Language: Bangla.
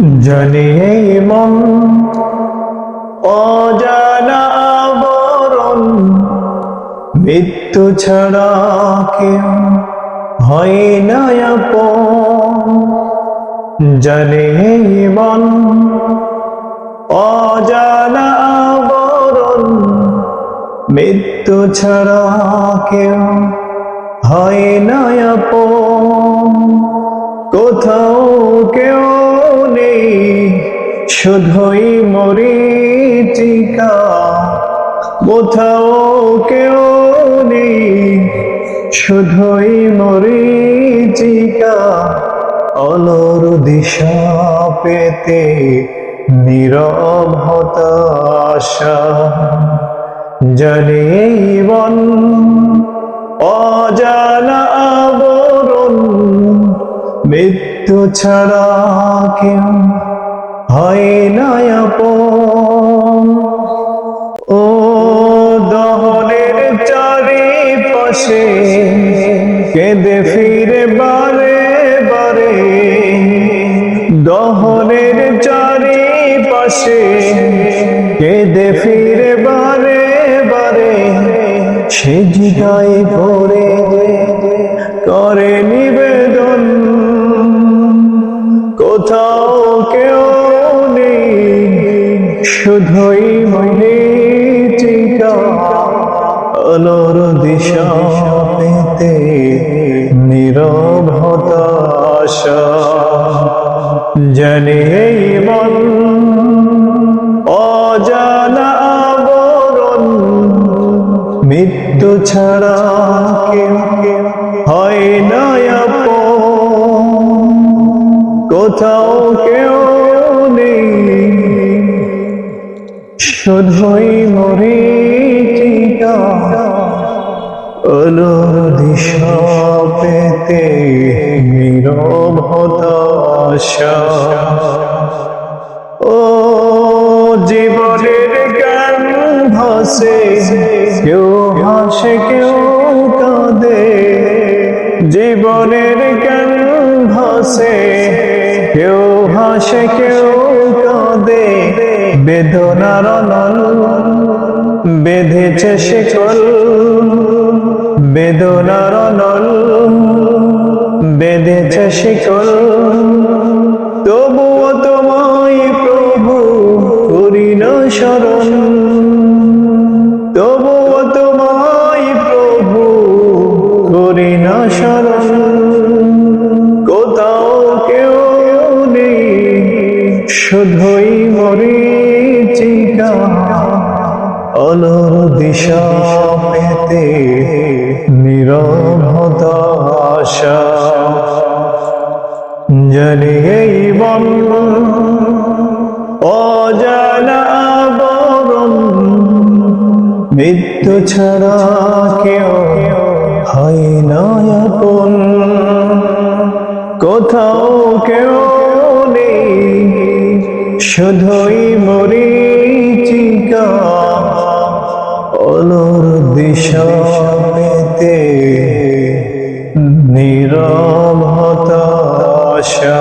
জানি মন, অজানা আবরণ, মৃত্যু ছাড়া কেউ হয় না জানি মন, অজানা আবরণ, মৃত্যু ছাড়া কেউ হয় না কোথাও কেউ শুধুই মরিচিকা, কোথাও কেউ নেই। শুধুই মরিচিকা অলর দিশা পেতে নীরব হতাশা বন অজানা আবরণ, মৃত্যু ছাড়া কেউ হয় না আপন। ও দহনের চারিপাশে কেঁদে ফিরে বারে বারে। দহনের চারিপাশে কেঁদে ফিরে বারে বারে। সে জিগায় করে করে নিবেদন শুধুই মনে চিকা আলোর দিশা পেতে নীরব হতাশা জানি এই মন অজানা আবরণ, মৃত্যু ছাড়া কেউ কেউ হয় না কোথাও কেউ শুধুই মরি আলোর দিশা পেতে নীরব হতাশা। ও জীবনের গান ভাসে, কেউ হাসে, কেউ কাঁদে। জীবনের গান ভাসে, কেউ হাসে, কেউ বেদনার বেঁধেছে শিকল, বেদনার বেঁধেছে শিকল। তবুও তোমায় প্রভু করি না শরণ। তবুও তোমায় প্রভু করি না শরণ। কোথাও কেউ নেই, শুধুই মরিচিকা অলর দিশা পেতে নীরব হতাশা জানি এই বন অজানা আবরণ মৃত্যু ছাড়া কেউ হয় না কোথাও কেউ নেই, শুধুই মরিচিকা অলর দিশা নীরব হতাশা।